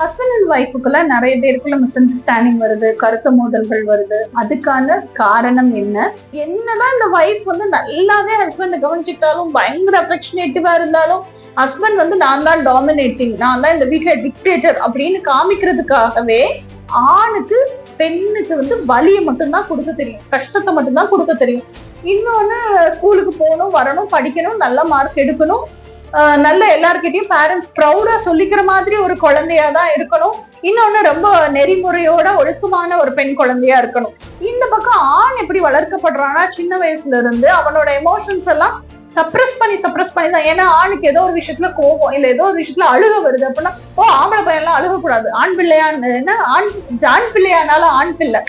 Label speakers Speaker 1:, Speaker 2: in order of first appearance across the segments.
Speaker 1: Husband and ஒய்ஃபுக்குள்ள நிறைய பேருக்குள்ள miss understanding வருது கருத்து மோதல்கள் வருது. அதுக்கான காரணம் என்ன? என்னதான் இந்த ஒய்ஃப் வந்து நல்லாவே ஹஸ்பண்ட் கவனிச்சுக்கிட்டாலும் பயங்கர அஃபெக்ஷனேட்டிவா இருந்தாலும் ஹஸ்பண்ட் வந்து நான் தான் டாமினேட்டிங் நான் தான் இந்த வீட்டுல டிக்டேட்டர் அப்படின்னு காமிக்கிறதுக்காகவே ஆணுக்கு பெண்ணுக்கு வந்து வலியை மட்டும்தான் கொடுக்க தெரியும். கஷ்டத்தை மட்டும்தான் கொடுக்க தெரியும். இன்னொன்னு ஸ்கூலுக்கு போகணும் வரணும் படிக்கணும் நல்ல மார்க் எடுக்கணும். நல்ல எல்லார்கிட்டயும் பேரண்ட்ஸ் ப்ரௌடா சொல்லிக்கிற மாதிரி ஒரு குழந்தையா தான் இருக்கணும். இன்னொன்னு ரொம்ப நெறிமுறையோட ஒழுக்கமான ஒரு பெண் குழந்தையா இருக்கணும். இந்த பக்கம் ஆண் எப்படி வளர்க்கப்படுறான்னா சின்ன வயசுல இருந்து அவனோட எமோஷன்ஸ் எல்லாம் சப்ரஸ் பண்ணி சப்ரஸ் பண்ணி தான். ஏன்னா ஆணுக்கு ஏதோ ஒரு விஷயத்துல கோபம் இல்ல ஏதோ ஒரு விஷயத்துல அழுக வருது அப்படின்னா ஓ ஆம்பளை பையன் எல்லாம் அழுகக்கூடாது. ஆண் பிள்ளையான்னு என்ன? ஆண் ஜான் பிள்ளையானால ஆண் பிள்ளை.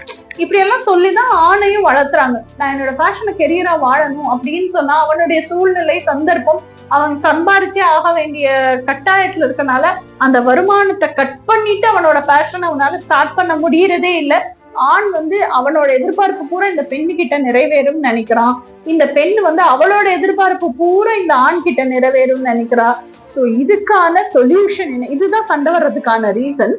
Speaker 1: இப்படி எல்லாம் சொல்லிதான் ஆணையும் வளர்த்துறாங்க. நான் என்னோட பேஷனை கெரியரா வாழணும் அப்படின்னு சொன்னா அவனுடைய சூழ்நிலை சந்தர்ப்பம் அவன் சம்பாரிச்சே ஆக வேண்டிய கட்டாயத்துல இருக்கனால அந்த வருமானத்தை கட் பண்ணிட்டு அவனோட பேஷனை அவனால ஸ்டார்ட் பண்ண முடியறதே இல்ல. ஆண் வந்து அவனோட எதிர்பார்ப்பு பூரா இந்த பெண்ணு கிட்ட நிறைவேறும்னு நினைக்கிறான். இந்த பெண் வந்து அவளோட எதிர்பார்ப்பு பூரா இந்த ஆண் கிட்ட நிறைவேறும்னு நினைக்கிறா. சோ இதுக்கான சொல்யூஷன் என்ன? இதுதான் சண்டை வர்றதுக்கான ரீசன்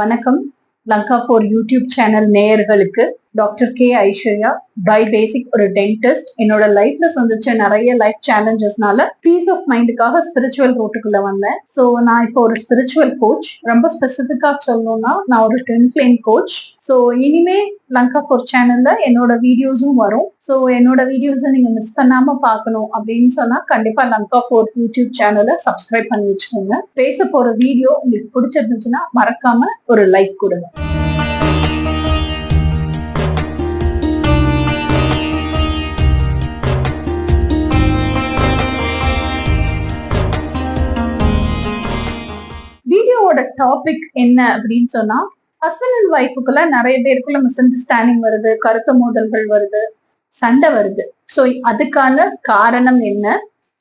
Speaker 1: வணக்கம். லங்கா ஃபோர் யூடியூப் சேனல் நேயர்களுக்கு. Doctor K Aishwarya by basic ஒரு டென்டிஸ்ட் என்னோட லைஃப்ல சந்திச்ச நிறைய லைஃப் சேலஞ்சஸ்னால பீஸ் ஆஃப் மைண்டுக்காக ஸ்பிரிச்சுவல் ரோட்டுக்குள்ள வந்தேன். ஸோ நான் இப்போ ஒரு ஸ்பிரிச்சுவல் கோச் ரொம்ப ஸ்பெசிஃபிக்கா சொல்லணும்னா நான் ஒரு டென் பிளேன் கோச் ஸோ இனிமே லங்கா ஃபோர் சேனல்ல என்னோட வீடியோஸும் வரும். ஸோ என்னோட வீடியோஸை நீங்க மிஸ் பண்ணாம பார்க்கணும் அப்படின்னு சொன்னா கண்டிப்பா லங்கா ஃபோர் யூடியூப் சேனலை சப்ஸ்கிரைப் பண்ணி வச்சுக்கோங்க. பேச போற வீடியோ உங்களுக்கு பிடிச்சிருந்துச்சுன்னா மறக்காம ஒரு லைக் கொடுங்க. டாபிக் என்ன அப்படின்னு சொன்னா ஹஸ்பண்ட் அண்ட் ஒய்ஃபுக்குள்ள நிறைய பேருக்குள்ள மிஸ் அண்டர்ஸ்டாண்டிங் வருது கருத்து மோதல்கள் வருது சண்டை வருது. ஸோ அதுக்கான காரணம் என்ன?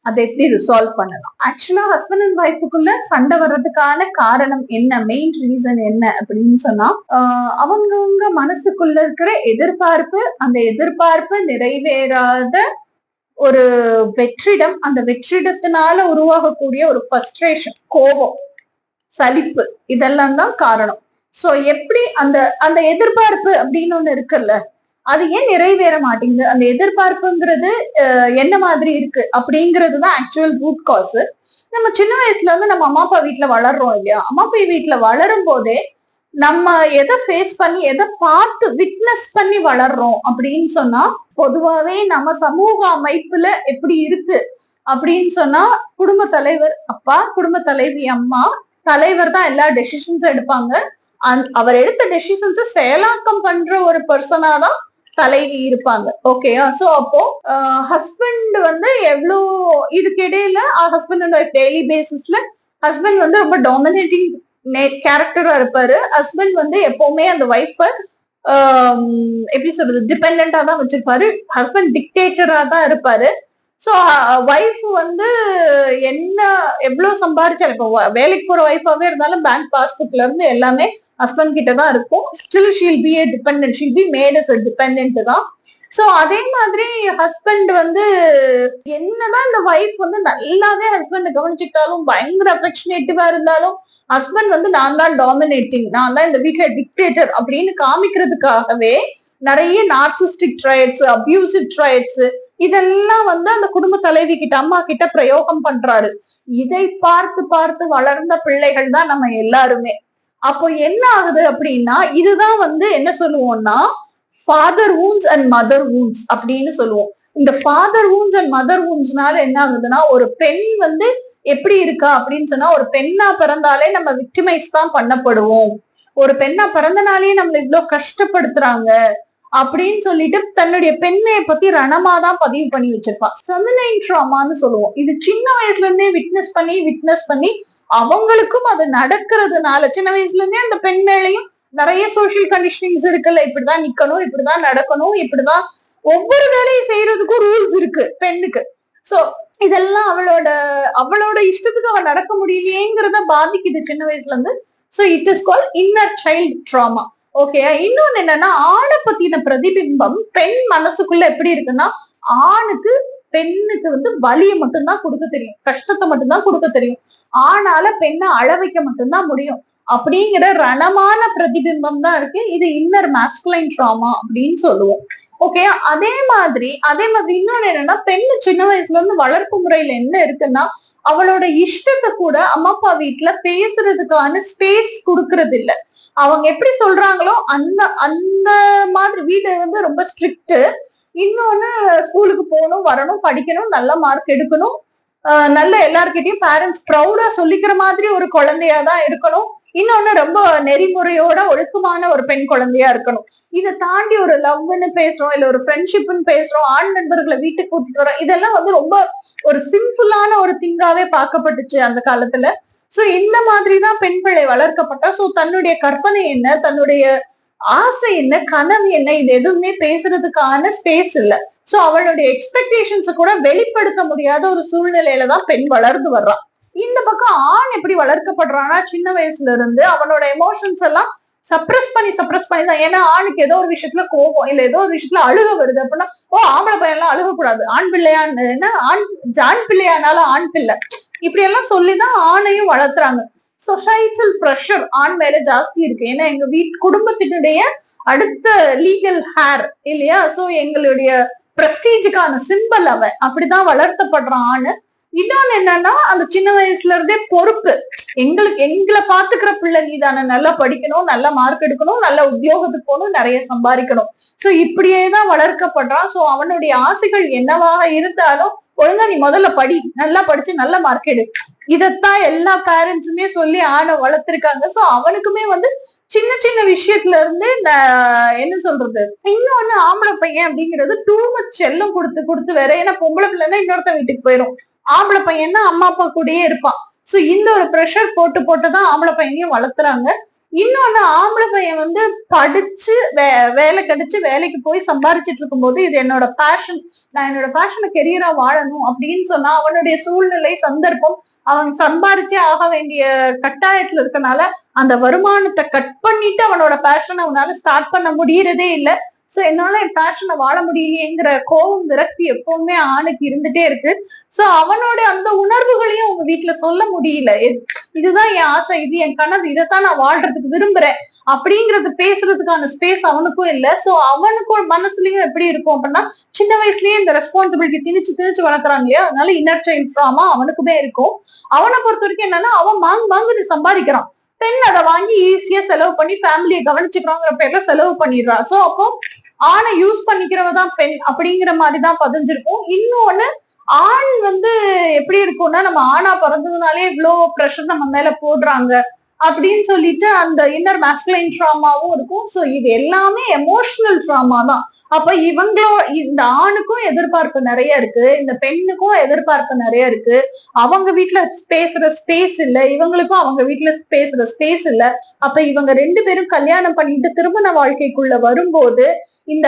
Speaker 1: அதை எப்படி ரிசால்வ் பண்ணலாம்? ஆக்சுவலா ஹஸ்பண்ட் அண்ட் ஒய்ஃபுக்குள்ள சண்டை வர்றதுக்கான காரணம் என்ன? மெயின் ரீசன் என்ன அப்படின்னு சொன்னா அவங்கவுங்க மனசுக்குள்ள இருக்கிற எதிர்பார்ப்பு அந்த எதிர்பார்ப்பு நிறைவேறாத ஒரு வெற்றிடம் அந்த வெற்றிடத்தினால உருவாகக்கூடிய ஒரு ஃபர்ஸ்ட்ரேஷன் கோபம். சலிப்பு. இதெல்லாம் தான் காரணம். சோ எப்படி அந்த அந்த எதிர்பார்ப்பு அப்படின்னு ஒண்ணு இருக்குல்ல அது ஏன் நிறைவேற மாட்டேங்குது? அந்த எதிர்பார்ப்புங்கிறது என்ன மாதிரி இருக்கு? அப்படிங்கிறது தான் ஆக்சுவல் ரூட் காஸ் நம்ம சின்ன வயசுல இருந்து நம்ம அம்மா அப்பா வீட்ல வளர்றோம் இல்லையா? அம்மா அப்பா வீட்டுல வளரும் போதே நம்ம எதை ஃபேஸ் பண்ணி எதை பார்த்து விட்னஸ் பண்ணி வளர்றோம் அப்படின்னு சொன்னா பொதுவாவே நம்ம சமூக அமைப்புல எப்படி இருக்கு அப்படின்னு சொன்னா குடும்ப தலைவர் அப்பா குடும்ப தலைவி அம்மா தலைவர் தான் எல்லா டெசிஷன்ஸும் எடுப்பாங்க. அவர் எடுத்த டெசிஷன்ஸை செயலாக்கம் பண்ற ஒரு பர்சனா தான் தலைவி இருப்பாங்க. ஓகேயா சோ அப்போ ஹஸ்பண்ட் வந்து எவ்வளோ இதுக்கு இடையில ஹஸ்பண்ட் அண்ட் ஒய்ஃப் டெய்லி பேசிஸ்ல ஹஸ்பண்ட் வந்து ரொம்ப டாமினேட்டிங் கேரக்டரா இருப்பாரு. ஹஸ்பண்ட் வந்து எப்பவுமே அந்த ஒய்ஃபை எப்படி சொல்றது டிபெண்டா தான் வச்சிருப்பாரு. ஹஸ்பண்ட் டிக்டேட்டரா தான் இருப்பாரு. சோ ஒய்ஃப் வந்து என்ன எவ்வளவு சம்பாரிச்சாலும் இப்போ வேலைக்கு போற ஒய்ஃபாவே இருந்தாலும் பேங்க் பாஸ்புக்ல இருந்து எல்லாமே ஹஸ்பண்ட் கிட்ட தான் இருக்கும். Still she'll be a depend she'll be made as depend தான். சோ அதே மாதிரி ஹஸ்பண்ட் வந்து என்னதான் இந்த ஒய்ஃப் வந்து நல்லாவே ஹஸ்பண்ட் கவனிச்சுக்கிட்டாலும் பயங்கர அஃபெக்ஷனேட்டிவா இருந்தாலும் ஹஸ்பண்ட் வந்து நான் தான் டாமினேட்டிங் நான் தான் இந்த வீட்டில் டிக்டேட்டர் அப்படின்னு காமிக்கிறதுக்காகவே நிறைய நார்சிஸ்டிக் ட்ரைட்ஸ் அபியூசிவ் ட்ரைட்ஸ் இதெல்லாம் வந்து அந்த குடும்ப தலைவி கிட்ட அம்மா கிட்ட பிரயோகம் பண்றாரு. இதை பார்த்து பார்த்து வளர்ந்த பிள்ளைகள் தான் நம்ம எல்லாருமே. அப்போ என்ன ஆகுது அப்படின்னா இதுதான் வந்து என்ன சொல்லுவோம்னா father wounds and mother wounds அப்படின்னு சொல்லுவோம். இந்த ஃபாதர் வூன்ஸ் அண்ட் மதர் வூன்ஸ்னால என்ன ஆகுதுன்னா ஒரு பெண் வந்து எப்படி இருக்கா அப்படின்னு சொன்னா ஒரு பெண்ணா பிறந்தாலே நம்ம விக்டிமைஸ் தான் பண்ணப்படுவோம். ஒரு பெண்ணா பிறந்தனாலே நம்மள இவ்வளவு கஷ்டப்படுத்துறாங்க. அப்படின்னு சொல்லிட்டு தன்னுடைய பெண்ணைய பத்தி ரணமா தான் பதிவு பண்ணி வச்சிருப்பா. செமினைன் ட்ராமான்னு சொல்லுவோம். இது சின்ன வயசுல இருந்தே விட்னஸ் பண்ணி விட்னஸ் பண்ணி அவங்களுக்கும் அது நடக்கிறதுனால சின்ன வயசுல இருந்தே அந்த பெண் மேலையும் நிறைய சோசியல் கண்டிஷனிங்ஸ் இருக்குல்ல. இப்படிதான் நிக்கணும் இப்படிதான் நடக்கணும் இப்படிதான் ஒவ்வொரு வேலையும் செய்யறதுக்கும் ரூல்ஸ் இருக்கு பெண்ணுக்கு. சோ இதெல்லாம் அவளோட அவளோட இஷ்டத்துக்கு அவ நடக்க முடியலையேங்கிறத பாதிக்குது சின்ன வயசுல இருந்து so it is call inner child trauma okay இன்னொன்னு என்னன்னா ஆணை பத்தின பிரதிபிம்பம் பெண் மனசுக்குள்ள எப்படி இருக்குன்னா ஆணுக்கு பெண்ணுக்கு வந்து வலியை மட்டும்தான் கொடுக்க தெரியும். கஷ்டத்தை மட்டும்தான் கொடுக்க தெரியும். ஆனால பெண்ணை அழ வைக்க மட்டும்தான் முடியும். அப்படிங்கிற ரணமான பிரதிபிம்பம் தான் இருக்கு. இது இன்னர் மாஸ்குலைன் ட்ராமா அப்படின்னு சொல்லுவோம். ஓகே அதே மாதிரி அதே மாதிரி இன்னொன்னு என்னன்னா பெண்ணு சின்ன வயசுல இருந்து வளர்ப்பு முறையில என்ன இருக்குன்னா அவளோட இஷ்டத்தை கூட அம்மா அப்பா வீட்டுல பேசுறதுக்கான ஸ்பேஸ் கொடுக்கறது இல்லை அவங்க எப்படி சொல்றாங்களோ அந்த அந்த மாதிரி வீடு வந்து ரொம்ப ஸ்ட்ரிக்ட் இன்னொன்னு ஸ்கூலுக்கு போகணும் வரணும் படிக்கணும் நல்ல மார்க் எடுக்கணும். நல்ல எல்லார்கிட்டயும் பேரண்ட்ஸ் ப்ரௌடா சொல்லிக்கிற மாதிரி ஒரு குழந்தையா தான் இருக்கணும். இன்னொன்னு ரொம்ப நெறிமுறையோட ஒழுக்கமான ஒரு பெண் குழந்தையா இருக்கணும். இதை தாண்டி ஒரு லவ்னு பேசுறோம் இல்ல ஒரு ஃப்ரெண்ட்ஷிப்னு பேசுறோம் ஆண் நண்பர்களை வீட்டுக்கு கூட்டிட்டு வரோம் இதெல்லாம் வந்து ரொம்ப ஒரு சிம்பிளான ஒரு திங்காவே பார்க்கப்பட்டுச்சு அந்த காலத்துல. சோ இந்த மாதிரிதான் பெண் பிள்ளை வளர்க்கப்பட்டா சோ தன்னுடைய கற்பனை என்ன தன்னுடைய ஆசை என்ன கனவு என்ன இது எதுவுமே பேசுறதுக்கான ஸ்பேஸ் இல்ல. சோ அவளுடைய எக்ஸ்பெக்டேஷன்ஸ கூட வெளிப்படுத்த முடியாத ஒரு சூழ்நிலையில தான் பெண் வளர்ந்து வர்றான் இந்த பக்கம் ஆண் எப்படி வளர்க்கப்படுறான்னா சின்ன வயசுல இருந்து அவனோட எமோஷன்ஸ் எல்லாம் சப்ரஸ் பண்ணி சப்ரஸ் பண்ணி தான். ஏன்னா ஆணுக்கு ஏதோ ஒரு விஷயத்துல கோபம் இல்ல ஏதோ ஒரு விஷயத்துல அழுக வருது அப்படின்னா ஓ ஆம்பளை பையன் எல்லாம் அழுக கூடாது ஆண் பிள்ளையான்னு என்ன ஆண் ஆண் பிள்ளையானாலும் ஆண் பிள்ளை. இப்படி எல்லாம் சொல்லிதான் ஆணையும் வளர்த்துறாங்க. சொசைட்டல் ப்ரெஷர் ஆண் மேல ஜாஸ்தி இருக்கு. ஏன்னா எங்க வீட் குடும்பத்தினுடைய அடுத்த லீகல் ஹேர் இல்லையா? சோ எங்களுடைய பிரஸ்டீஜுக்கான சிம்பிள் அவன். அப்படிதான் வளர்த்தப்படுறான் ஆணு. இன்னொன்னு என்னன்னா அந்த சின்ன வயசுல இருந்தே பொறுப்பு. எங்களுக்கு எங்களை பாத்துக்கிற பிள்ளை நீ தானே நல்லா படிக்கணும் நல்ல மார்க் எடுக்கணும் நல்ல உத்தியோகத்துக்கு போகணும் நிறைய சம்பாதிக்கணும். சோ இப்படியே தான் வளர்க்கப்படுறான். சோ அவனுடைய ஆசைகள் என்னவாக இருந்தாலும் ஒழுங்கா நீ முதல்ல படி. நல்லா படிச்சு நல்ல மார்க் எடு. இதத்தான் எல்லா பேரண்ட்ஸுமே சொல்லி ஆணை வளர்த்திருக்காங்க. சோ அவனுக்குமே வந்து சின்ன சின்ன விஷயத்துல இருந்து என்ன சொல்றது? இன்னொன்னு ஆம்பளை பையன் அப்படிங்கிறது டூ மச் செல்லம் கொடுத்து கொடுத்து வேற. ஏன்னா பொம்பளை பிள்ளைன்னா இன்னொருத்த வீட்டுக்கு போயிரும். ஆம்பளை பையன்னா அம்மா அப்பா கூடயே இருப்பான். சோ இந்த ஒரு ப்ரெஷர் போட்டு போட்டுதான் ஆம்பளை பையனையும் வளர்த்துறாங்க. இன்னொன்னு ஆம்பளை பையன் வந்து படிச்சு வே வேலை கிடைச்சு வேலைக்கு போய் சம்பாரிச்சிட்டு இருக்கும்போது இது என்னோட பேஷன் நான் என்னோட பேஷனை கெரியரா வாழணும் அப்படின்னு சொன்னா அவனுடைய சூழ்நிலை சந்தர்ப்பம் அவன் சம்பாரிச்சே ஆக வேண்டிய கட்டாயத்துல இருக்கனால அந்த வருமானத்தை கட் பண்ணிட்டு அவனோட பேஷனை அவனால ஸ்டார்ட் பண்ண முடியறதே இல்லை. சோ என்னால என் பேஷனை வாழ முடியலையேங்கிற கோபம் விரக்தி எப்பவுமே ஆணுக்கு இருந்துட்டே இருக்கு. சோ அவனோட அந்த உணர்வுகளையும் உங்க வீட்டுல சொல்ல முடியல. இதுதான் என் ஆசை இது என் கனவு இதைத்தான் நான் வாழ்றதுக்கு விரும்புறேன். அப்படிங்கறது பேசுறதுக்கான ஸ்பேஸ் அவனுக்கும் இல்ல. சோ அவனுக்கும் மனசுலயும் எப்படி இருக்கும் அப்படின்னா சின்ன வயசுலயே இந்த ரெஸ்பான்சிபிலிட்டி திணிச்சு திணிச்சு வளர்க்குறாங்க இல்லையா? அதனால இன்னர் சைல்ட் ட்ராமா அவனுக்குமே இருக்கும். அவனை பொறுத்த வரைக்கும் என்னன்னா அவன் மாங்கு மாங்குன்னு சம்பாதிக்கிறான். பெண் அதை வாங்கி ஈஸியா செலவு பண்ணி ஃபேமிலியை கவனிச்சுக்கிறோங்கிற பேர்ல செலவு பண்ணிடுறா. சோ அப்போ ஆணை யூஸ் பண்ணிக்கிறவ தான் பெண் அப்படிங்கிற மாதிரிதான் பதிஞ்சிருக்கும். இன்னொன்னு ஆண் வந்து எப்படி இருக்கும்னா நம்ம ஆணா பிறந்ததுனாலே இவ்வளவு ப்ரெஷர் நம்ம மேல போடுறாங்க அப்படின்னு சொல்லிட்டு அந்த இன்னர் மேஸ்குலைன் ட்ராமாவும் இருக்கும். சோ இது எல்லாமே எமோஷனல் ட்ராமா தான். அப்ப இவங்களோ இந்த ஆணுக்கும் எதிர்பார்ப்பு நிறைய இருக்கு இந்த பெண்ணுக்கும் எதிர்பார்ப்பு நிறைய இருக்கு. அவங்க வீட்டுல பேசுற ஸ்பேஸ் இல்ல இவங்களுக்கும் அவங்க வீட்டுல பேசுற ஸ்பேஸ் இல்ல. அப்ப இவங்க ரெண்டு பேரும் கல்யாணம் பண்ணிட்டு திருமண வாழ்க்கைக்குள்ள வரும்போது இந்த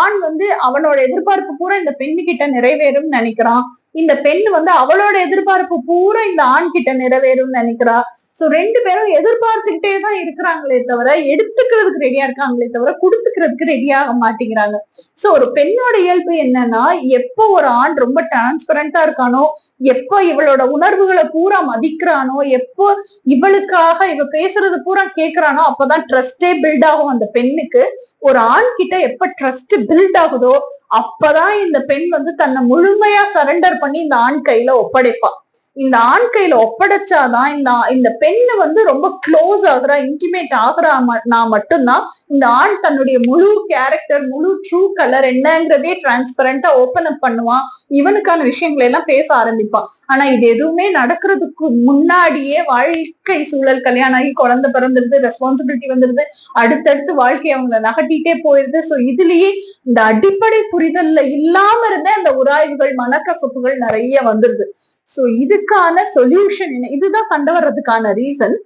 Speaker 1: ஆண் வந்து அவனோட எதிர்பார்ப்பு பூரா இந்த பெண்ணு கிட்ட நிறைவேறும் நினைக்கிறான் இந்த பெண் வந்து அவளோட எதிர்பார்ப்பு பூரா இந்த ஆண் கிட்ட நிறைவேறும் நினைக்கிறா. சோ ரெண்டு பேரும் எதிர்பார்த்துக்கிட்டே தான் இருக்கிறாங்களே தவிர எடுத்துக்கிறதுக்கு ரெடியா இருக்காங்களே தவிர கொடுத்துக்கிறதுக்கு ரெடியாக மாட்டேங்கிறாங்க. சோ ஒரு பெண்ணோட இயல்பு என்னன்னா எப்போ ஒரு ஆண் ரொம்ப டிரான்ஸ்பரண்டா இருக்கானோ எப்போ இவளோட உணர்வுகளை பூரா மதிக்கிறானோ எப்போ இவளுக்காக இவ பேசுறது பூரா கேக்குறானோ அப்பதான் ட்ரஸ்டே பில்ட் ஆகும் அந்த பெண்ணுக்கு. ஒரு ஆண் கிட்ட எப்ப ட்ரஸ்ட் பில்ட் ஆகுதோ அப்பதான் இந்த பெண் வந்து தன்னை முழுமையா சரண்டர் பண்ணி இந்த ஆண் கையில ஒப்படைப்பான் இந்த ஆண் கையில ஒப்படைச்சாதான் இந்த இந்த பெண்ணு வந்து ரொம்ப க்ளோஸ் ஆகுறா இன்டிமேட் ஆகுறா நான் மட்டும்தான். இந்த ஆண் தன்னுடைய முழு கேரக்டர் முழு ட்ரூ கலர் என்னங்கிறதே டிரான்ஸ்பரண்டா ஓபன் அப் பண்ணுவான். இவனுக்கான விஷயங்களை எல்லாம் பேச ஆரம்பிப்பான். ஆனா இது எதுவுமே நடக்கிறதுக்கு முன்னாடியே வாழ்க்கை சூழல் கல்யாணம் ஆகி குழந்தை பிறந்துருது ரெஸ்பான்சிபிலிட்டி வந்துருது அடுத்தடுத்து வாழ்க்கை அவங்கள நகட்டிட்டே போயிருது. சோ இதுலயே இந்த அடிப்படை புரிதல்ல இல்லாம இருந்த அந்த உராய்வுகள் மனக்கசப்புகள் நிறைய வந்துருது. சோ இதுக்கான சொல்யூஷன் என்ன? இதுதான் சண்டை வர்றதுக்கான ரீசன்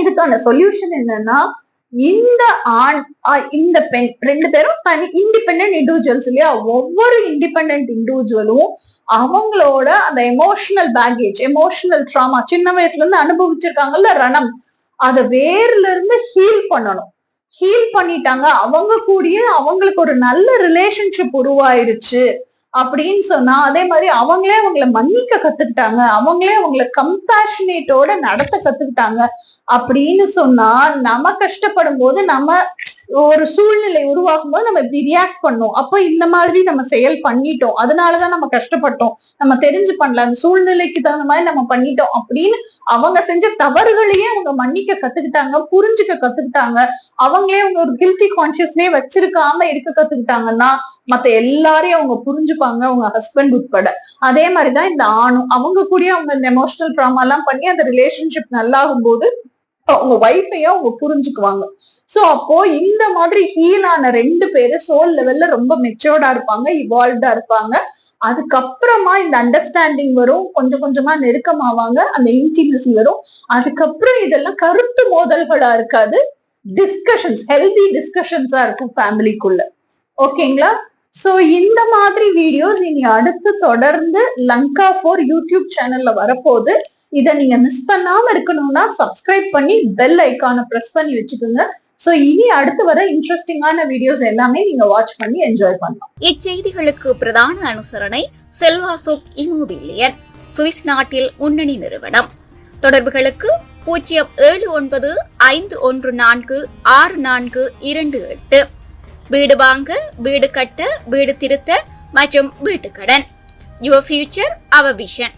Speaker 1: இதுக்கான சொல்யூஷன் என்னன்னா இந்த ஆண் இந்த பெண் ரெண்டு பேரும் தனி இண்டிபெண்ட் இண்டிவிஜுவல்ஸ் இல்லையா? ஒவ்வொரு இண்டிபெண்ட் இண்டிவிஜுவலும் அவங்களோட அந்த எமோஷனல் பேகேஜ் எமோஷனல் ட்ராமா சின்ன வயசுல இருந்து அனுபவிச்சிருக்காங்கல்ல ரணம். அதை வேர்ல இருந்து ஹீல் பண்ணணும். ஹீல் பண்ணிட்டாங்க. அவங்க கூடயே அவங்களுக்கு ஒரு நல்ல ரிலேஷன்ஷிப் உருவாயிருச்சு. அப்படின்னு சொன்னா அதே மாதிரி அவங்களே அவங்கள மன்னிக்க கத்துக்கிட்டாங்க. அவங்களே அவங்கள கம்பேஷனேட்டோட நடத்த கத்துக்கிட்டாங்க. அப்படின்னு சொன்னா நம்ம கஷ்டப்படும் போது நம்ம ஒரு சூழ்நிலை உருவாக்கும் போது நம்ம இப்படி ரியாக்ட் பண்ணோம். அப்போ இந்த மாதிரி நம்ம செயல் பண்ணிட்டோம். அதனாலதான் நம்ம கஷ்டப்பட்டோம். நம்ம தெரிஞ்சு பண்ணல அந்த சூழ்நிலைக்கு தகுந்த மாதிரி நம்ம பண்ணிட்டோம் அப்படின்னு அவங்க செஞ்ச தவறுகளையே அவங்க மன்னிக்க கத்துக்கிட்டாங்க புரிஞ்சுக்க கத்துக்கிட்டாங்க. அவங்களே அவங்க ஒரு கில்ட்டி கான்சியஸ்னே வச்சிருக்காம இருக்க கத்துக்கிட்டாங்கன்னா மத்த எல்லாரையும் அவங்க புரிஞ்சுப்பாங்க அவங்க ஹஸ்பண்ட் உட்பட. அதே மாதிரிதான் இந்த ஆணும். அவங்க கூட அவங்க இந்த எமோஷனல் ட்ராமா எல்லாம் பண்ணி அந்த ரிலேஷன்ஷிப் நல்லாகும் போது அவங்க ஒய்ஃபையா அவங்க புரிஞ்சுக்குவாங்க. சோ அப்போ இந்த மாதிரி ஹீல் ஆன ரெண்டு பேரு சோல் லெவல்ல ரொம்ப மெச்சோர்டா இருப்பாங்க இவால்வ்டா இருப்பாங்க. அதுக்கப்புறமா இந்த அண்டர்ஸ்டாண்டிங் வரும் கொஞ்சம் கொஞ்சமா நெருக்கமாவாங்க அந்த இன்டிமசி வரும். அதுக்கப்புறம் இதெல்லாம் கருத்து மோதல்களா இருக்காது டிஸ்கஷன்ஸ் ஹெல்தி டிஸ்கஷன்ஸா இருக்கும் ஃபேமிலிக்குள்ள ஓகேங்களா சோ இந்த மாதிரி வீடியோஸ் இனி அடுத்து தொடர்ந்து லங்கா ஃபோர் யூடியூப் சேனல்ல வரப்போகுது. இதை நீங்க மிஸ் பண்ணாம இருக்கணும்னா சப்ஸ்கிரைப் பண்ணி பெல் ஐக்கானை ப்ரெஸ் பண்ணி வச்சுக்கோங்க. சோ இனி அடுத்து வர இன்ட்ரெஸ்டிங்கான வீடியோஸ் எல்லாமே நீங்க வாட்ச் பண்ணி என்ஜாய் பண்ணலாம்.
Speaker 2: இச்செய்திகளுக்கு பிரதான அனுசரணை செல்வா சுக் இமோபிலியன் சுவிஸ் நாட்டில் முன்னணி நிறுவனம். தொடர்புகளுக்கு பூஜ்ஜியம் ஏழு ஒன்பது ஐந்து ஒன்று நான்கு ஆறு நான்கு இரண்டு எட்டு. வீடு வாங்க வீடு கட்ட வீடு திருத்த மற்றும் வீட்டுக்கடன். Your future our vision